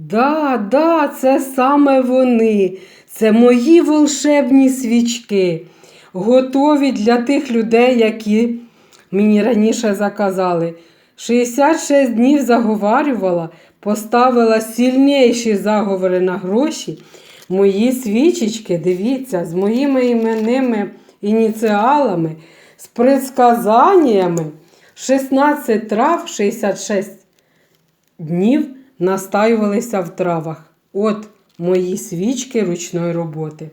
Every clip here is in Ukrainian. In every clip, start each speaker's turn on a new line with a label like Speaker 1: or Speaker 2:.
Speaker 1: Да, да, це саме вони. Це мої волшебні свічки, готові для тих людей, які мені раніше заказали. 66 днів заговарювала, поставила сильніші заговори на гроші. Мої свічечки, дивіться, з моїми іменними ініціалами, з предсказаннями. 16 трав, 66 днів настаювалися в травах. От мої свічки ручної роботи.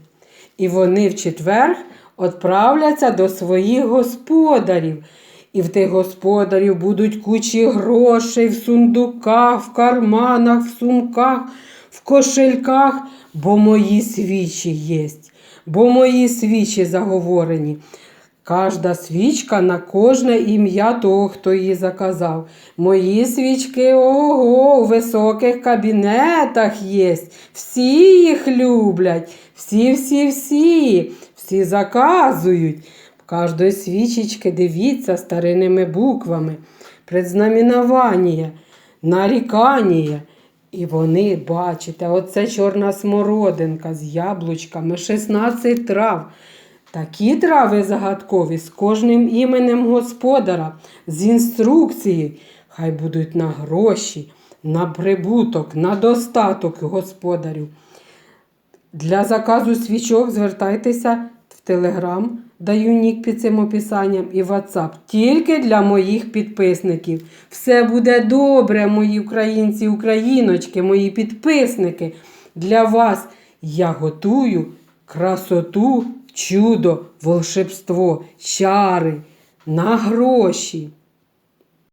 Speaker 1: І вони в четвер відправляться до своїх господарів. І в тих господарів будуть кучі грошей в сундуках, в карманах, в сумках, в кошельках, бо мої свічі є, бо мої свічі заговорені. Кожна свічка на кожне ім'я того, хто її заказав. Мої свічки ого, у високих кабінетах є. Всі їх люблять. Всі, всі, заказують. В кожної свічечки дивіться старинними буквами. Предзнамінування, нарікання. І вони, бачите, оце чорна смородинка з яблучками, 16 трав. Такі трави загадкові з кожним іменем господара, з інструкцією. Хай будуть на гроші, на прибуток, на достаток господарю. Для заказу свічок звертайтеся в Телеграм, даю нік під цим описанням і WhatsApp. Тільки для моїх підписників. Все буде добре, мої українці, україночки, мої підписники. Для вас я готую красоту, чудо, волшебство, чари на гроші.